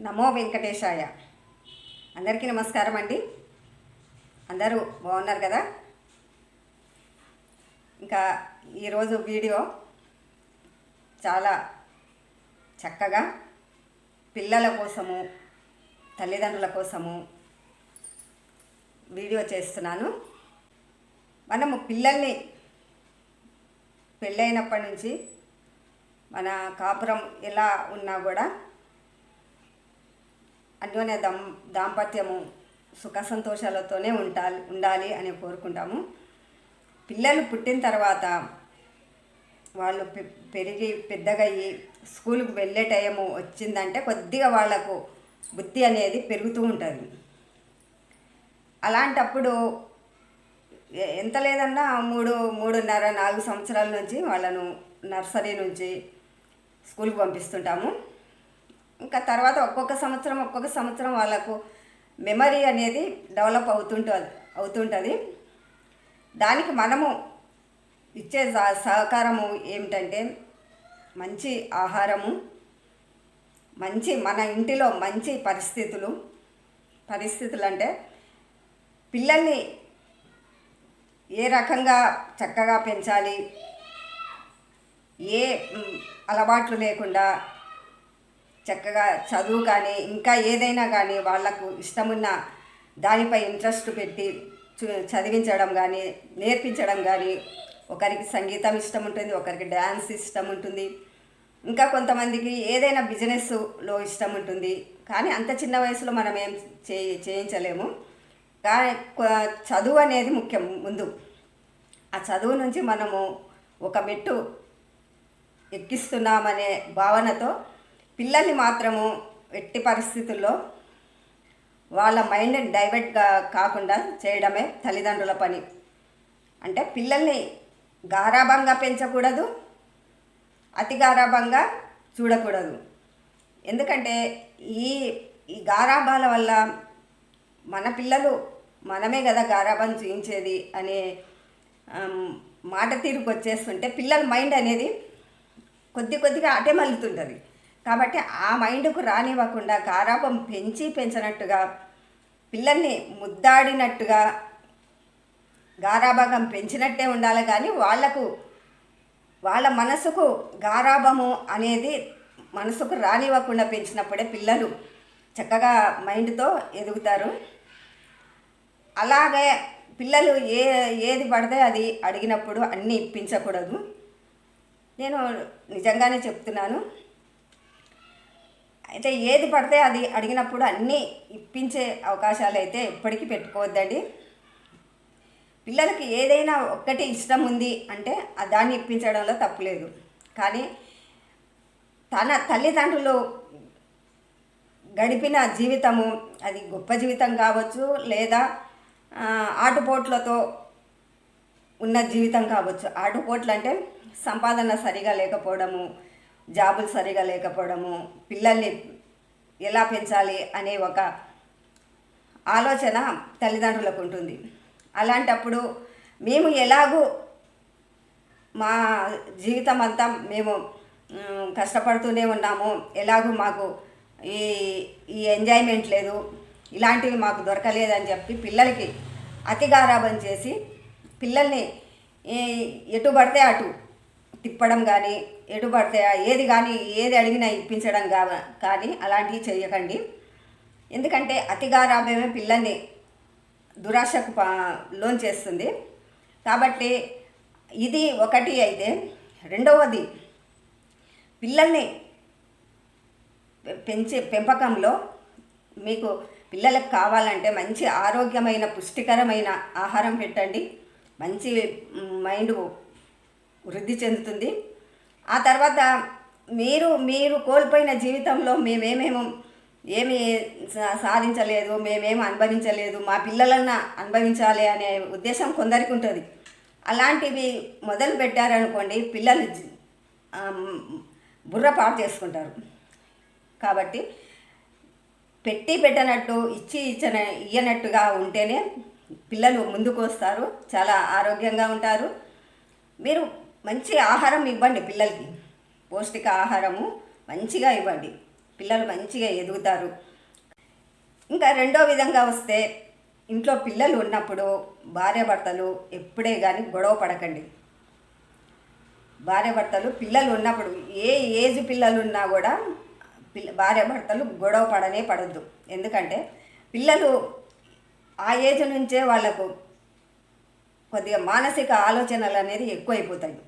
నమో వెంకటేశాయ. అందరికీ నమస్కారం అండి. అందరూ బాగున్నారు కదా? ఇంకా ఈరోజు వీడియో చాలా చక్కగా పిల్లల కోసము తల్లిదండ్రుల కోసము వీడియో చేస్తున్నాను. మనము పిల్లల్ని పెళ్ళైనప్పటి నుంచి మన కాపురం ఎలా ఉన్నా కూడా అన్యోన్య దం దాంపత్యము సుఖ సంతోషాలతోనే ఉండాలి ఉండాలి అని కోరుకుంటాము. పిల్లలు పుట్టిన తర్వాత వాళ్ళు పెరిగి పెద్దగయ్యి స్కూల్కి వెళ్ళే టైము వచ్చిందంటే కొద్దిగా వాళ్ళకు బుద్ధి అనేది పెరుగుతూ ఉంటుంది. అలాంటప్పుడు ఎంత లేదన్నా మూడు మూడున్నర నాలుగు సంవత్సరాల నుంచి వాళ్ళను నర్సరీ నుంచి స్కూల్కి పంపిస్తుంటాము. ఇంకా తర్వాత ఒక్కొక్క సంవత్సరం ఒక్కొక్క సంవత్సరం వాళ్ళకు మెమరీ అనేది డెవలప్ అవుతుంటుంది అవుతుంటుంది. దానికి మనము ఇచ్చే సహకారము ఏమిటంటే మంచి ఆహారము మంచి మన ఇంటిలో మంచి పరిస్థితులు పరిస్థితులు అంటే పిల్లల్ని ఏ రకంగా చక్కగా పెంచాలి ఏ అలవాట్లు లేకుండా చక్కగా చదువు కానీ ఇంకా ఏదైనా కానీ వాళ్ళకు ఇష్టమున్న దానిపై ఇంట్రెస్ట్ పెట్టి చు- చదివించడం కానీ నేర్పించడం కానీ ఒకరికి సంగీతం ఇష్టం ఉంటుంది ఒకరికి డ్యాన్స్ ఇష్టం ఉంటుంది ఇంకా కొంతమందికి ఏదైనా బిజినెస్లో ఇష్టం ఉంటుంది కానీ అంత చిన్న వయసులో మనం ఏం చే చేయించలేము. కానీ చదువు అనేది ముఖ్యం ముందు. ఆ చదువు నుంచి మనము ఒక మెట్టు ఎక్కిస్తున్నామనే భావనతో పిల్లల్ని మాత్రము ఎట్టి పరిస్థితుల్లో వాళ్ళ మైండ్ డైవర్ట్ కాకుండా చేయడమే తల్లిదండ్రుల పని. అంటే పిల్లల్ని గారాభంగా పెంచకూడదు అతి గారాభంగా చూడకూడదు. ఎందుకంటే ఈ ఈ గారాభాల వల్ల మన పిల్లలు మనమే కదా గారాభం చూయించేది అనే మాట తీరుకు వచ్చేస్తుంటే పిల్లల మైండ్ అనేది కొద్ది కొద్దిగా అటే మళ్ళుతుంటుంది కాబట్టి ఆ మైండ్కు రానివ్వకుండా గారాభం పెంచి పెంచినట్టుగా పిల్లల్ని ముద్దాడినట్టుగా గారాభాగం పెంచినట్టే ఉండాలి. కానీ వాళ్ళకు వాళ్ళ మనసుకు గారాభము అనేది మనసుకు రానివ్వకుండా పెంచినప్పుడే పిల్లలు చక్కగా మైండ్తో ఎదుగుతారు. అలాగే పిల్లలు ఏ ఏది పడితే అది అడిగినప్పుడు అన్నీ ఇప్పించకూడదు. నేను నిజంగానే చెప్తున్నాను. అయితే ఏది పడితే అది అడిగినప్పుడు అన్నీ ఇప్పించే అవకాశాలు అయితే ఎప్పటికీ పెట్టుకోవద్దండి. పిల్లలకి ఏదైనా ఒక్కటి ఇష్టం ఉంది అంటే దాన్ని ఇప్పించడంలో తప్పులేదు కానీ తన తల్లిదండ్రులు గడిపిన జీవితము అది గొప్ప జీవితం కావచ్చు లేదా ఆటుపోట్లతో ఉన్న జీవితం కావచ్చు. ఆటుపోట్లు అంటే సంపాదన సరిగా లేకపోవడము జాబులు సరిగా లేకపోవడము పిల్లల్ని ఎలా పెంచాలి అనే ఒక ఆలోచన తల్లిదండ్రులకు ఉంటుంది. అలాంటప్పుడు మేము ఎలాగూ మా జీవితం అంతా మేము కష్టపడుతూనే ఉన్నాము. ఎలాగూ మాకు ఈ ఈ ఎంజాయ్మెంట్ లేదు. ఇలాంటివి మాకు దొరకలేదని చెప్పి పిల్లలకి అతిగారాభం చేసి పిల్లల్ని ఈ- ఎటు పడితే అటు తిప్పడం కానీ ఎటుపడితే ఏది కానీ ఏది అడిగినా ఇప్పించడం కా కానీ అలాంటివి చేయకండి. ఎందుకంటే అతి గారాబమే పిల్లల్ని దురాశకు పా లోన్ చేస్తుంది. కాబట్టి ఇది ఒకటి అయితే రెండవది పిల్లల్ని పెంచే పెంపకంలో మీకు పిల్లలకు కావాలంటే మంచి ఆరోగ్యమైన పుష్టికరమైన ఆహారం పెట్టండి. మంచి మైండ్ వృద్ధి చెందుతుంది. ఆ తర్వాత మీరు మీరు కోల్పోయిన జీవితంలో మేమేమేమో ఏమి సా- సాధించలేదు మేమేమి అనుభవించలేదు మా పిల్లలన్నా అనుభవించాలి అనే ఉద్దేశం కొందరికి ఉంటుంది. అలాంటివి మొదలు పెట్టారనుకోండి పిల్లలు బుర్ర పాటు చేసుకుంటారు. కాబట్టి పెట్టి పెట్టనట్టు ఇచ్చి ఇచ్చన ఇయ్యనట్టుగా ఉంటేనే పిల్లలు ముందుకు వస్తారు చాలా ఆరోగ్యంగా ఉంటారు. మీరు మంచి ఆహారం ఇవ్వండి పిల్లలకి. పౌష్టిక ఆహారము మంచిగా ఇవ్వండి. పిల్లలు మంచిగా ఎదుగుతారు. ఇంకా రెండో విధంగా వస్తే ఇంట్లో పిల్లలు ఉన్నప్పుడు భార్యాభర్తలు ఎప్పుడే కానీ గొడవ పడకండి. భార్యాభర్తలు పిల్లలు ఉన్నప్పుడు ఏ ఏజ్ పిల్లలు ఉన్నా కూడా పిల్ల భార్యాభర్తలు గొడవ పడనే పడద్దు. ఎందుకంటే పిల్లలు ఆ ఏజ్ నుంచే వాళ్ళకు కొద్దిగా మానసిక ఆలోచనలు అనేది ఎక్కువైపోతాయి.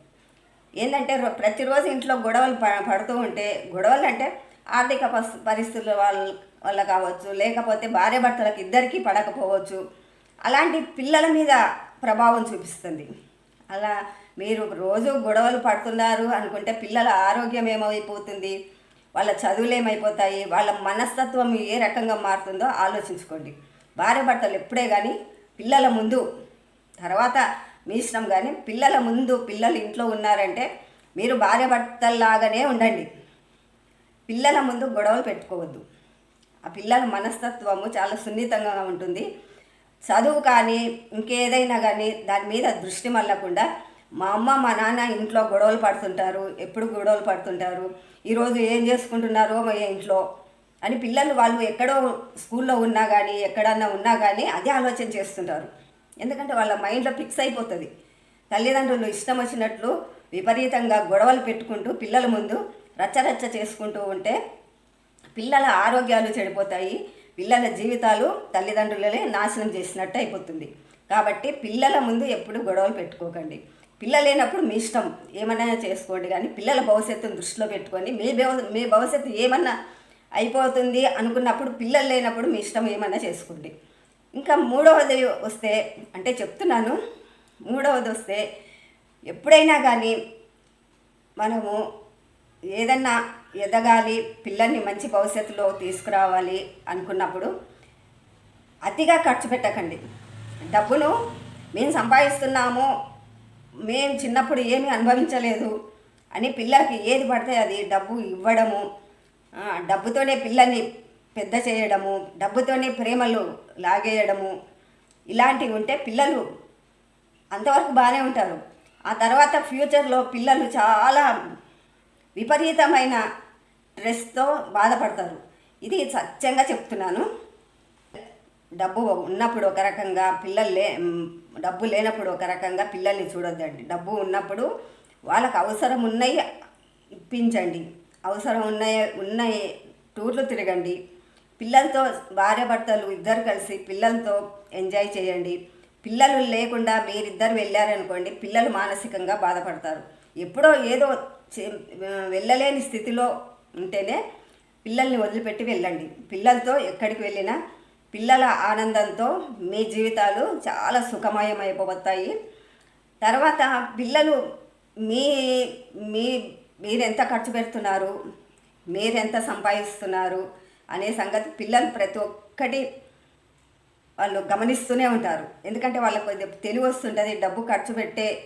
ఏంటంటే రో- ప్రతిరోజు ఇంట్లో గొడవలు ప- పడుతూ ఉంటే గొడవలు అంటే ఆర్థిక పరిస్థితుల వాళ్ళ వల్ల కావచ్చు లేకపోతే భార్యాభర్తలకు ఇద్దరికీ పడకపోవచ్చు. అలాంటి పిల్లల మీద ప్రభావం చూపిస్తుంది. అలా మీరు రోజు గొడవలు పడుతున్నారు అనుకుంటే పిల్లల ఆరోగ్యం ఏమైపోతుంది? వాళ్ళ చదువులు ఏమైపోతాయి? వాళ్ళ మనస్తత్వం ఏ రకంగా మారుతుందో ఆలోచించుకోండి. భార్యాభర్తలు ఎప్పుడే కానీ పిల్లల ముందు తర్వాత మీ ఇష్టం కానీ పిల్లల ముందు పిల్లలు ఇంట్లో ఉన్నారంటే మీరు భార్యాభర్తల్లాగానే ఉండండి. పిల్లల ముందు గొడవలు పెట్టుకోవద్దు. ఆ పిల్లల మనస్తత్వము చాలా సున్నితంగా ఉంటుంది. చదువు కానీ ఇంకేదైనా కానీ దాని మీద దృష్టి మళ్ళకుండా మా అమ్మ మా నాన్న ఇంట్లో గొడవలు పడుతుంటారు. ఎప్పుడు గొడవలు పడుతుంటారు. ఈరోజు ఏం చేసుకుంటున్నారో మా ఇంట్లో అని పిల్లలు వాళ్ళు ఎక్కడో స్కూల్లో ఉన్నా కానీ ఎక్కడన్నా ఉన్నా కానీ అదే ఆలోచన చేస్తుంటారు. ఎందుకంటే వాళ్ళ మైండ్లో ఫిక్స్ అయిపోతుంది. తల్లిదండ్రులు ఇష్టం వచ్చినట్లు విపరీతంగా గొడవలు పెట్టుకుంటూ పిల్లల ముందు రచ్చరచ్చ చేసుకుంటూ ఉంటే పిల్లల ఆరోగ్యాలు చెడిపోతాయి. పిల్లల జీవితాలు తల్లిదండ్రులనే నాశనం చేసినట్టు అయిపోతుంది. కాబట్టి పిల్లల ముందు ఎప్పుడు గొడవలు పెట్టుకోకండి. పిల్లలు లేనప్పుడు మీ ఇష్టం ఏమైనా చేసుకోండి కానీ పిల్లల భవిష్యత్తును దృష్టిలో పెట్టుకొని మీ మీ భవిష్యత్తు ఏమన్నా అయిపోతుంది అనుకున్నప్పుడు పిల్లలు లేనప్పుడు మీ ఇష్టం ఏమన్నా చేసుకోండి. ఇంకా మూడవది వస్తే అంటే చెప్తున్నాను మూడవది వస్తే ఎప్పుడైనా కానీ మనము ఏదన్నా ఎదగాలి పిల్లల్ని మంచి భవిష్యత్తులో తీసుకురావాలి అనుకున్నప్పుడు అతిగా ఖర్చు పెట్టకండి. డబ్బును మేము సంపాదిస్తున్నాము మేము చిన్నప్పుడు ఏమీ అనుభవించలేదు అని పిల్లలకి ఏది పడితే అది డబ్బు ఇవ్వడము డబ్బుతోనే పిల్లల్ని పెద్ద చేయడము డబ్బుతోనే ప్రేమలు లాగేయడము ఇలాంటివి ఉంటే పిల్లలు అంతవరకు బాగానే ఉంటారు. ఆ తర్వాత ఫ్యూచర్లో పిల్లలు చాలా విపరీతమైన స్ట్రెస్తో బాధపడతారు. ఇది సత్యంగా చెప్తున్నాను. డబ్బు ఉన్నప్పుడు ఒక రకంగా పిల్లలు లే డబ్బు లేనప్పుడు ఒక రకంగా పిల్లల్ని చూడొద్దండి. డబ్బు ఉన్నప్పుడు వాళ్ళకు అవసరం ఉన్నాయి ఇప్పించండి. అవసరం ఉన్నాయి ఉన్నాయి టూర్లు తిరగండి. పిల్లలతో భార్యాభర్తలు ఇద్దరు కలిసి పిల్లలతో ఎంజాయ్ చేయండి. పిల్లలు లేకుండా మీరిద్దరు వెళ్ళారనుకోండి పిల్లలు మానసికంగా బాధపడతారు. ఎప్పుడో ఏదో చే- వెళ్ళలేని స్థితిలో ఉంటేనే పిల్లల్ని వదిలిపెట్టి వెళ్ళండి. పిల్లలతో ఎక్కడికి వెళ్ళినా పిల్లల ఆనందంతో మీ జీవితాలు చాలా సుఖమయమైపోతాయి. తర్వాత పిల్లలు మీ మీ మీరెంత ఖర్చు పెడుతున్నారు మీరెంత సంపాదిస్తున్నారు అనే సంగతి పిల్లలు ప్రతి ఒక్కటి వాళ్ళు గమనిస్తూనే ఉంటారు. ఎందుకంటే వాళ్ళకి కొద్దిగా తెలివి వస్తుంటుంది డబ్బు ఖర్చు పెట్టే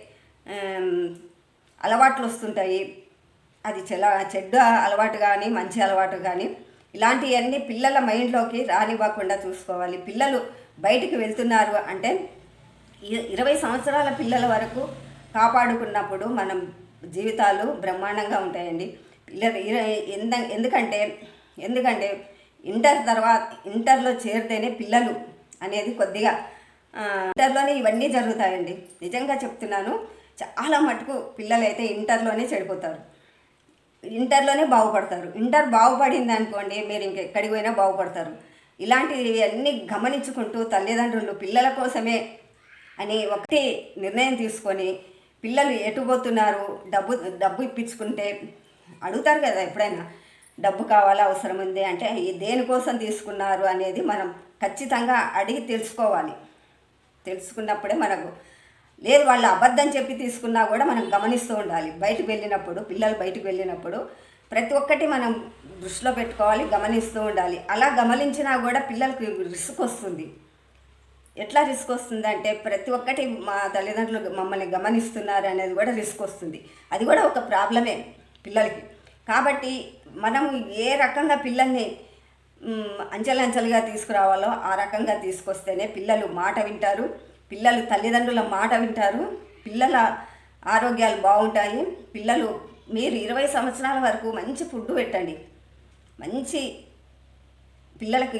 అలవాట్లు వస్తుంటాయి. అది చెల చెడ్డ అలవాటు కానీ మంచి అలవాటు కానీ ఇలాంటివన్నీ పిల్లల మైండ్లోకి రానివ్వకుండా చూసుకోవాలి. పిల్లలు బయటికి వెళ్తున్నారు అంటే ఇ- ఇరవై సంవత్సరాల పిల్లల వరకు కాపాడుకున్నప్పుడు మనం జీవితాలు బ్రహ్మాండంగా ఉంటాయండి. పిల్లలు ఇర- ఎందుకంటే ఎందుకంటే ఇంటర్ తర్వాత ఇంటర్లో చేరితేనే పిల్లలు అనేది కొద్దిగా ఇంటర్లోనే ఇవన్నీ జరుగుతాయండి. నిజంగా చెప్తున్నాను చాలా మటుకు పిల్లలైతే ఇంటర్లోనే చెడిపోతారు. ఇంటర్లోనే బాగుపడతారు. ఇంటర్ బాగుపడింది అనుకోండి మీరు ఇంకెక్కడికి పోయినా బాగుపడతారు. ఇలాంటివి అన్నీ గమనించుకుంటూ తల్లిదండ్రులు పిల్లల కోసమే అని ఒకటి నిర్ణయం తీసుకొని పిల్లలు ఎటు పోతున్నారు డబ్బు డబ్బు ఇప్పించుకుంటే అడుగుతారు కదా ఎప్పుడైనా. డబ్బు కావాలా అవసరం ఉంది అంటే దేనికోసం తీసుకున్నారు అనేది మనం ఖచ్చితంగా అడిగి తెలుసుకోవాలి. తెలుసుకున్నప్పుడే మనకు లేదు వాళ్ళు అబద్ధం చెప్పి తీసుకున్నా కూడా మనం గమనిస్తూ ఉండాలి. బయటకు వెళ్ళినప్పుడు పిల్లలు బయటకు వెళ్ళినప్పుడు ప్రతి ఒక్కటి మనం దృష్టిలో పెట్టుకోవాలి గమనిస్తూ ఉండాలి. అలా గమనించినా కూడా పిల్లలకు రిస్క్ వస్తుంది. ఎట్లా రిస్క్ వస్తుంది అంటే ప్రతి ఒక్కటి మా తల్లిదండ్రులు మమ్మల్ని గమనిస్తున్నారు అనేది కూడా రిస్క్ వస్తుంది. అది కూడా ఒక ప్రాబ్లమే పిల్లలకి. కాబట్టి మనం ఏ రకంగా పిల్లల్ని అంచెలంచెలుగా తీసుకురావాలో ఆ రకంగా తీసుకొస్తేనే పిల్లలు మాట వింటారు. పిల్లలు తల్లిదండ్రుల మాట వింటారు. పిల్లల ఆరోగ్యాలు బాగుంటాయి. పిల్లలు మీరు ఇరవై సంవత్సరాల వరకు మంచి ఫుడ్ పెట్టండి. మంచి పిల్లలకు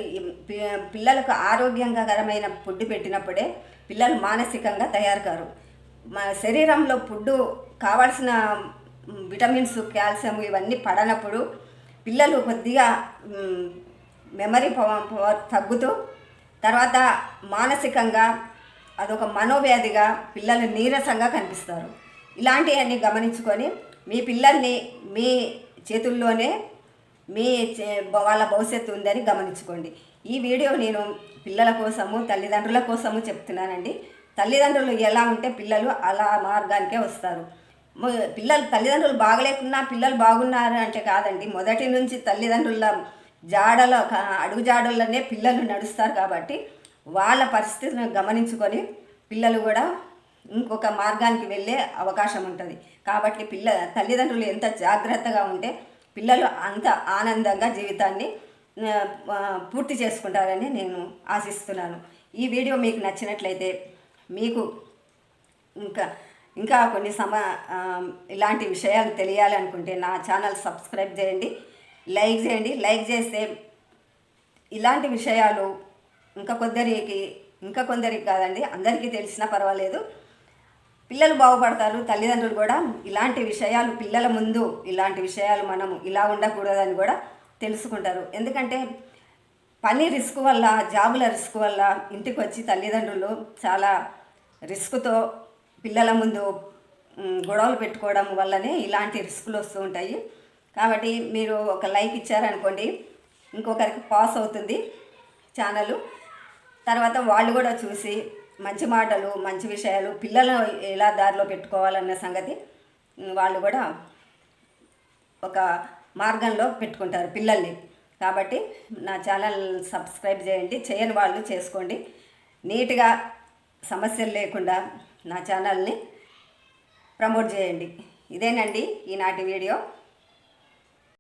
పి- పిల్లలకు ఆరోగ్యకరమైన ఫుడ్ పెట్టినప్పుడే పిల్లలు మానసికంగా తయారు కారు మన శరీరంలో ఫుడ్ కావాల్సిన విటమిన్స్ కాల్షియం ఇవన్నీ పడనప్పుడు పిల్లలు కొద్దిగా మెమరీ పవర్ పవర్ తగ్గుతూ తర్వాత మానసికంగా అదొక మనోవ్యాధిగా పిల్లలు నీరసంగా కనిపిస్తారు. ఇలాంటివన్నీ గమనించుకొని మీ పిల్లల్ని మీ చేతుల్లోనే మీ చే- వాళ్ళ భవిష్యత్తు ఉందని గమనించుకోండి. ఈ వీడియో నేను పిల్లల కోసము తల్లిదండ్రుల కోసము చెప్తున్నానండి. తల్లిదండ్రులు ఎలా ఉంటే పిల్లలు అలా మార్గానికే వస్తారు. పిల్లలు తల్లిదండ్రులు బాగలేకున్నా పిల్లలు బాగున్నారు అంటే కాదండి. మొదటి నుంచి తల్లిదండ్రుల జాడలో అడుగు జాడల్లోనే పిల్లలు నడుస్తారు కాబట్టి వాళ్ళ పరిస్థితిని గమనించుకొని పిల్లలు కూడా ఇంకొక మార్గానికి వెళ్ళే అవకాశం ఉంటుంది. కాబట్టి పిల్ల తల్లిదండ్రులు ఎంత జాగ్రత్తగా ఉంటే పిల్లలు అంత ఆనందంగా జీవితాన్ని పూర్తి చేసుకుంటారని నేను ఆశిస్తున్నాను. ఈ వీడియో మీకు నచ్చినట్లయితే మీకు ఇంకా ఇంకా కొన్ని సమ ఇలాంటి విషయాలు తెలియాలనుకుంటే నా ఛానల్ సబ్స్క్రైబ్ చేయండి లైక్ చేయండి. లైక్ చేస్తే ఇలాంటి విషయాలు ఇంకా కొందరికి ఇంకా కొందరికి కాదండి అందరికీ తెలిసినా పర్వాలేదు. పిల్లలు బాగుపడతారు తల్లిదండ్రులు కూడా ఇలాంటి విషయాలు పిల్లల ముందు ఇలాంటి విషయాలు మనం ఇలా ఉండకూడదని కూడా తెలుసుకుంటారు. ఎందుకంటే పని రిస్క్ వల్ల జాబుల రిస్క్ వల్ల ఇంటికి వచ్చి తల్లిదండ్రులు చాలా రిస్క్తో పిల్లల ముందు గొడవలు పెట్టుకోవడం వల్లనే ఇలాంటి రిస్కులు వస్తూ ఉంటాయి. కాబట్టి మీరు ఒక లైక్ ఇచ్చారనుకోండి ఇంకొకరికి పాస్ అవుతుంది ఛానల్. తర్వాత వాళ్ళు కూడా చూసి మంచి మాటలు మంచి విషయాలు పిల్లలను ఎలా దారిలో పెట్టుకోవాలన్న సంగతి వాళ్ళు కూడా ఒక మార్గంలో పెట్టుకుంటారు పిల్లల్ని. కాబట్టి నా ఛానల్ సబ్స్క్రైబ్ చేయండి చేయని వాళ్ళు చేసుకోండి. నీట్గా సమస్యలు లేకుండా నా ఛానల్ని ప్రమోట్ చేయండి. ఇదేనండి ఈనాటి వీడియో